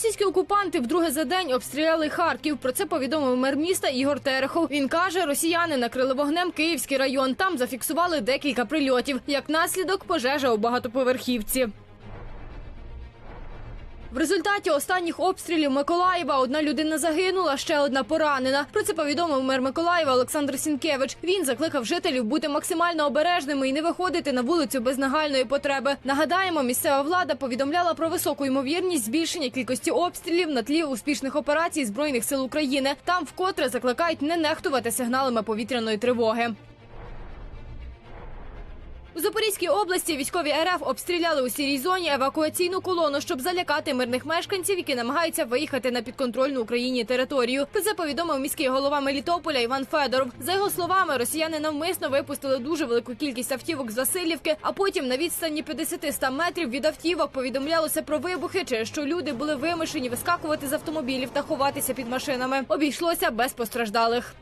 Російські окупанти вдруге за день обстріляли Харків. Про це повідомив мер міста Ігор Терехов. Він каже, росіяни накрили вогнем Київський район. Там зафіксували декілька прильотів. Як наслідок, пожежа у багатоповерхівці. В результаті останніх обстрілів Миколаєва одна людина загинула, ще одна поранена. Про це повідомив мер Миколаєва Олександр Сінкевич. Він закликав жителів бути максимально обережними і не виходити на вулицю без нагальної потреби. Нагадаємо, місцева влада повідомляла про високу ймовірність збільшення кількості обстрілів на тлі успішних операцій збройних сил України. Там вкотре закликають не нехтувати сигналами повітряної тривоги. У Запорізькій області військові РФ обстріляли у сірій зоні евакуаційну колону, щоб залякати мирних мешканців, які намагаються виїхати на підконтрольну Україні територію. Про це повідомив міський голова Мелітополя Іван Федоров. За його словами, росіяни навмисно випустили дуже велику кількість автівок з Васильівки, а потім на відстані 50-100 метрів від автівок повідомлялося про вибухи, через що люди були вимушені вискакувати з автомобілів та ховатися під машинами. Обійшлося без постраждалих.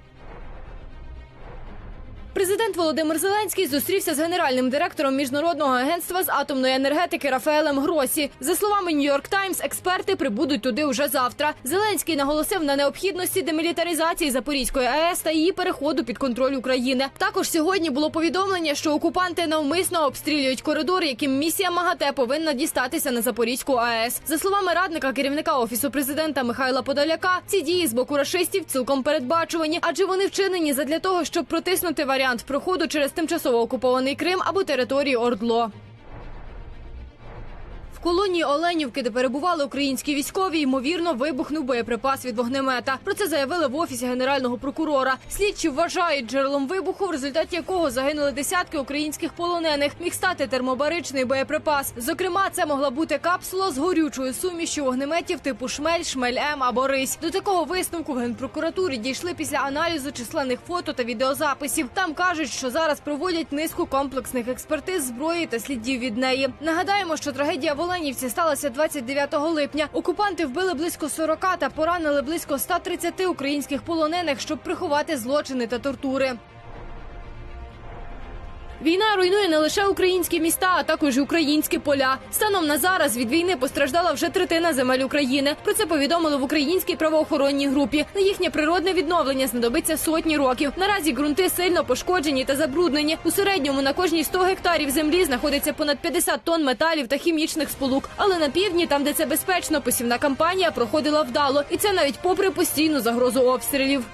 Президент Володимир Зеленський зустрівся з генеральним директором міжнародного агентства з атомної енергетики Рафаелем Гросі. За словами Нью-Йорк Таймс, експерти прибудуть туди вже завтра. Зеленський наголосив на необхідності демілітаризації Запорізької АЕС та її переходу під контроль України. Також сьогодні було повідомлення, що окупанти навмисно обстрілюють коридор, яким місія МАГАТЕ повинна дістатися на Запорізьку АЕС. За словами радника керівника офісу президента Михайла Подоляка, ці дії з боку рашистів цілком передбачувані, адже вони вчинені задля того, щоб протиснути варіант проходу через тимчасово окупований Крим або територію Ордло. Колонії Оленівки, де перебували українські військові, ймовірно вибухнув боєприпас від вогнемета. Про це заявили в офісі генерального прокурора. Слідчі вважають джерелом вибуху, в результаті якого загинули десятки українських полонених. Міг стати термобаричний боєприпас. Зокрема, це могла бути капсула з горючою сумішю вогнеметів типу шмель, шмель М або рись. До такого висновку в генпрокуратурі дійшли після аналізу численних фото та відеозаписів. Там кажуть, що зараз проводять низку комплексних експертиз зброї та слідів від неї. Нагадаємо, що трагедія в Оленівці сталася 29 липня. Окупанти вбили близько 40 та поранили близько 130 українських полонених, щоб приховати злочини та тортури. Війна руйнує не лише українські міста, а також і українські поля. Станом на зараз від війни постраждала вже третина земель України. Про це повідомили в українській правоохоронній групі. На їхнє природне відновлення знадобиться сотні років. Наразі ґрунти сильно пошкоджені та забруднені. У середньому на кожні 100 гектарів землі знаходиться понад 50 тонн металів та хімічних сполук. Але на півдні, там де це безпечно, посівна кампанія проходила вдало, і це навіть попри постійну загрозу обстрілів.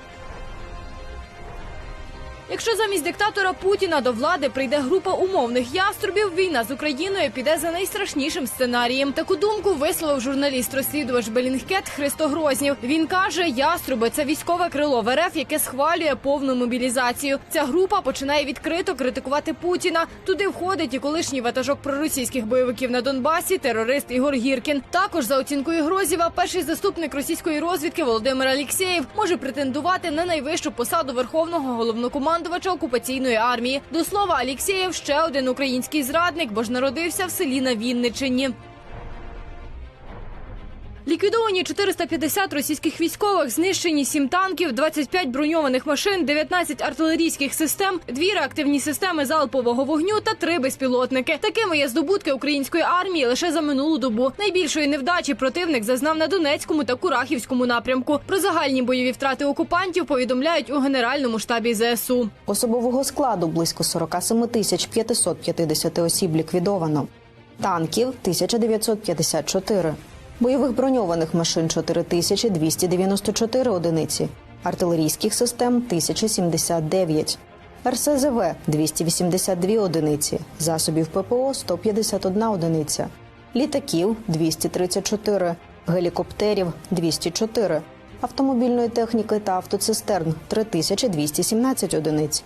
Якщо замість диктатора Путіна до влади прийде група умовних яструбів, війна з Україною піде за найстрашнішим сценарієм. Таку думку висловив журналіст-розслідувач Белінгкет Христо Грознів. Він каже, яструби це військове крило в РФ, яке схвалює повну мобілізацію. Ця група починає відкрито критикувати Путіна. Туди входить і колишній ватажок проросійських бойовиків на Донбасі, терорист Ігор Гіркін. Також за оцінкою Грозєва, перший заступник російської розвідки Володимир Алєксєєв може претендувати на найвищу посаду верховного головнокомандувача окупаційної армії. До слова, Алєксєєв ще один український зрадник, бо ж народився в селі на Вінниччині. Ліквідовані 450 російських військових, знищені 7 танків, 25 броньованих машин, 19 артилерійських систем, дві реактивні системи залпового вогню та три безпілотники. Такими є здобутки української армії лише за минулу добу. Найбільшої невдачі противник зазнав на Донецькому та Курахівському напрямку. Про загальні бойові втрати окупантів повідомляють у генеральному штабі ЗСУ. Особового складу близько 47 тисяч 550 осіб ліквідовано. Танків 1954. Бойових броньованих машин 4294 одиниці. Артилерійських систем 1079. РСЗВ 282 одиниці. Засобів ППО 151 одиниця. Літаків 234. Гелікоптерів 204. Автомобільної техніки та автоцистерн 3217 одиниць.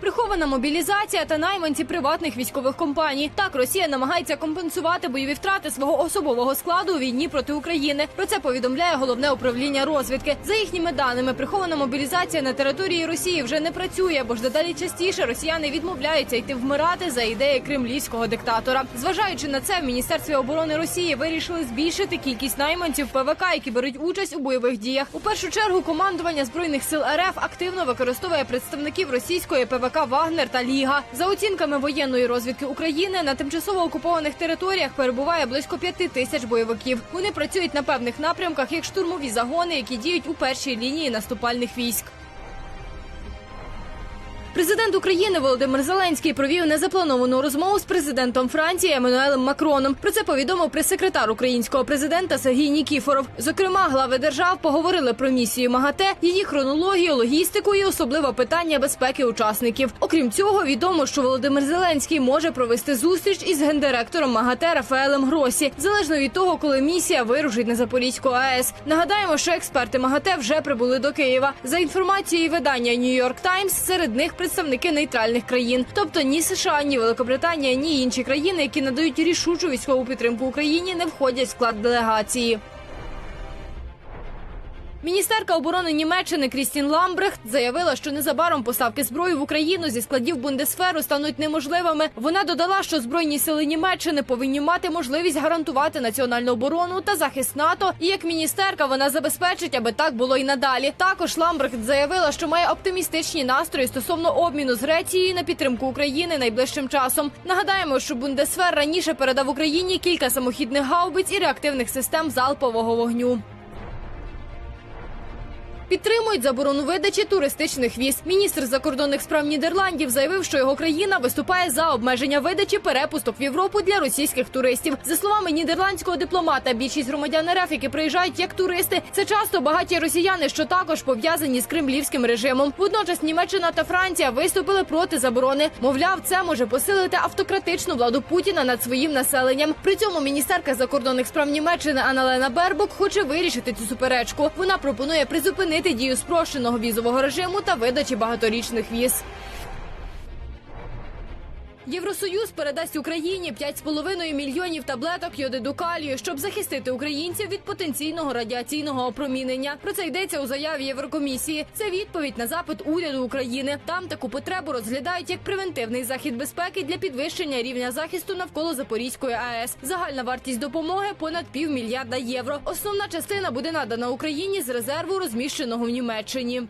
Прихована мобілізація та найманці приватних військових компаній. Так Росія намагається компенсувати бойові втрати свого особового складу у війні проти України. Про це повідомляє головне управління розвідки. За їхніми даними, прихована мобілізація на території Росії вже не працює, бо ж дедалі частіше росіяни відмовляються йти вмирати за ідеї кремлівського диктатора. Зважаючи на це, в міністерстві оборони Росії вирішили збільшити кількість найманців ПВК, які беруть участь у бойових діях. У першу чергу командування збройних сил РФ активно використовує представників російської ПВК ВПК Вагнер та Ліга. За оцінками воєнної розвідки України на тимчасово окупованих територіях перебуває близько п'яти тисяч бойовиків. Вони працюють на певних напрямках як штурмові загони, які діють у першій лінії наступальних військ. Президент України Володимир Зеленський провів незаплановану розмову з президентом Франції Еммануелем Макроном. Про це повідомив прес-секретар українського президента Сергій Нікіфоров. Зокрема, глави держав поговорили про місію МАГАТЕ, її хронологію, логістику і особливо питання безпеки учасників. Окрім цього, відомо, що Володимир Зеленський може провести зустріч із гендиректором МАГАТЕ Рафаелем Гросі, залежно від того, коли місія вирушить на Запорізьку АЕС. Нагадаємо, що експерти МАГАТЕ вже прибули до Києва. За інформацією видання Нью-Йорк Таймс, серед них представники нейтральних країн, тобто ні США, ні Великобританія, ні інші країни, які надають рішучу військову підтримку Україні, не входять в склад делегації. Міністерка оборони Німеччини Крістін Ламбрехт заявила, що незабаром поставки зброї в Україну зі складів Бундесферу стануть неможливими. Вона додала, що збройні сили Німеччини повинні мати можливість гарантувати національну оборону та захист НАТО. І як міністерка вона забезпечить, аби так було і надалі. Також Ламбрехт заявила, що має оптимістичні настрої стосовно обміну з Грецією на підтримку України найближчим часом. Нагадаємо, що Бундесфер раніше передав Україні кілька самохідних гаубиць і реактивних систем залпового вогню. Підтримують заборону видачі туристичних віз. Міністр закордонних справ Нідерландів заявив, що його країна виступає за обмеження видачі перепусток в Європу для російських туристів. За словами нідерландського дипломата, більшість громадян РФ, які приїжджають як туристи, це часто багаті росіяни, що також пов'язані з кремлівським режимом. Водночас Німеччина та Франція виступили проти заборони. Мовляв, це може посилити автократичну владу Путіна над своїм населенням. При цьому міністерка закордонних справ Німеччини Аналена Бербок хоче вирішити цю суперечку. Вона пропонує призупинити дію спрощеного візового режиму та видачі багаторічних віз. Євросоюз передасть Україні 5,5 мільйонів таблеток йодиду калію, щоб захистити українців від потенційного радіаційного опромінення. Про це йдеться у заяві Єврокомісії. Це відповідь на запит уряду України. Там таку потребу розглядають як превентивний захід безпеки для підвищення рівня захисту навколо Запорізької АЕС. Загальна вартість допомоги понад півмільярда євро. Основна частина буде надана Україні з резерву, розміщеного в Німеччині.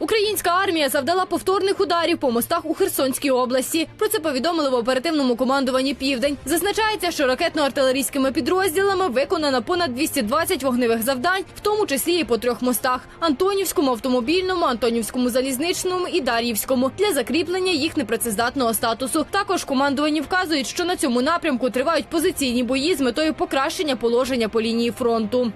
Українська армія завдала повторних ударів по мостах у Херсонській області. Про це повідомили в оперативному командуванні Південь. Зазначається, що ракетно-артилерійськими підрозділами виконано понад 220 вогневих завдань, в тому числі і по трьох мостах: Антонівському, автомобільному, Антонівському залізничному і Дар'ївському для закріплення їх непрацездатного статусу. Також командувані вказують, що на цьому напрямку тривають позиційні бої з метою покращення положення по лінії фронту.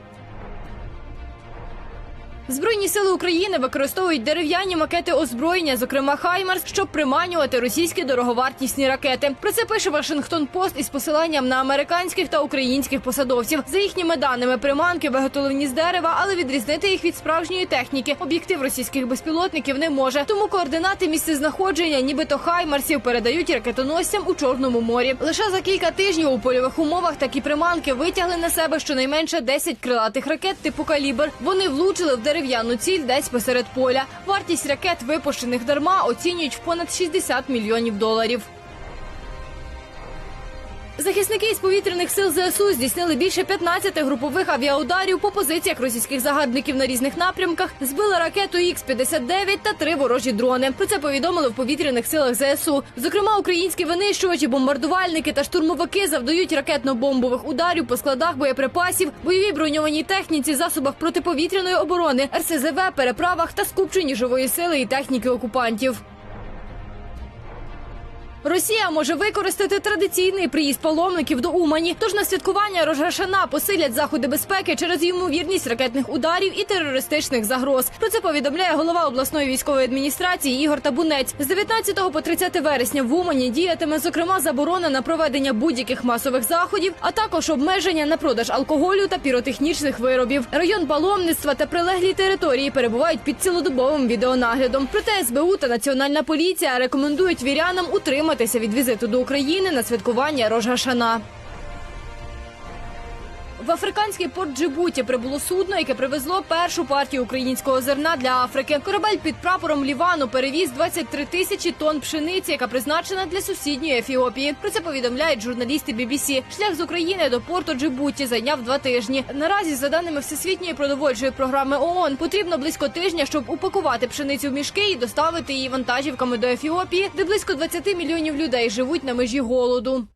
Збройні сили України використовують дерев'яні макети озброєння, зокрема Хаймарс, щоб приманювати російські дороговартісні ракети. Про це пише Вашингтон Пост із посиланням на американських та українських посадовців. За їхніми даними, приманки виготовлені з дерева, але відрізнити їх від справжньої техніки. Об'єктив російських безпілотників не може. Тому координати місцезнаходження, нібито Хаймарсів, передають ракетоносцям у Чорному морі. Лише за кілька тижнів у польових умовах такі приманки витягли на себе щонайменше 10 крилатих ракет типу калібр. Вони влучили в дерев'яну ціль десь посеред поля. Вартість ракет, випущених дарма, оцінюють в понад 60 мільйонів доларів. Захисники із повітряних сил ЗСУ здійснили більше 15 групових авіаударів по позиціях російських загарбників на різних напрямках. Збили ракету Х-59 та три ворожі дрони. Про це повідомили в повітряних силах ЗСУ. Зокрема, українські винищувачі, бомбардувальники та штурмовики завдають ракетно-бомбових ударів по складах боєприпасів, бойовій броньованій техніці, засобах протиповітряної оборони, РСЗВ, переправах та скупченні живої сили і техніки окупантів. Росія може використати традиційний приїзд паломників до Умані. Тож на святкування Рожгашана посилять заходи безпеки через ймовірність ракетних ударів і терористичних загроз. Про це повідомляє голова обласної військової адміністрації Ігор Табунець. З 19 по 30 вересня в Умані діятиме зокрема заборона на проведення будь-яких масових заходів, а також обмеження на продаж алкоголю та піротехнічних виробів. Район паломництва та прилеглі території перебувають під цілодобовим відеонаглядом. Проте СБУ та Національна поліція рекомендують вірянам утриматися від візиту до України на святкування Рожгашана. В африканський порт Джибуті прибуло судно, яке привезло першу партію українського зерна для Африки. Корабель під прапором Лівану перевіз 23 тисячі тонн пшениці, яка призначена для сусідньої Ефіопії. Про це повідомляють журналісти BBC. Шлях з України до порту Джибуті зайняв два тижні. Наразі, за даними Всесвітньої продовольчої програми ООН, потрібно близько тижня, щоб упакувати пшеницю в мішки і доставити її вантажівками до Ефіопії, де близько 20 мільйонів людей живуть на межі голоду.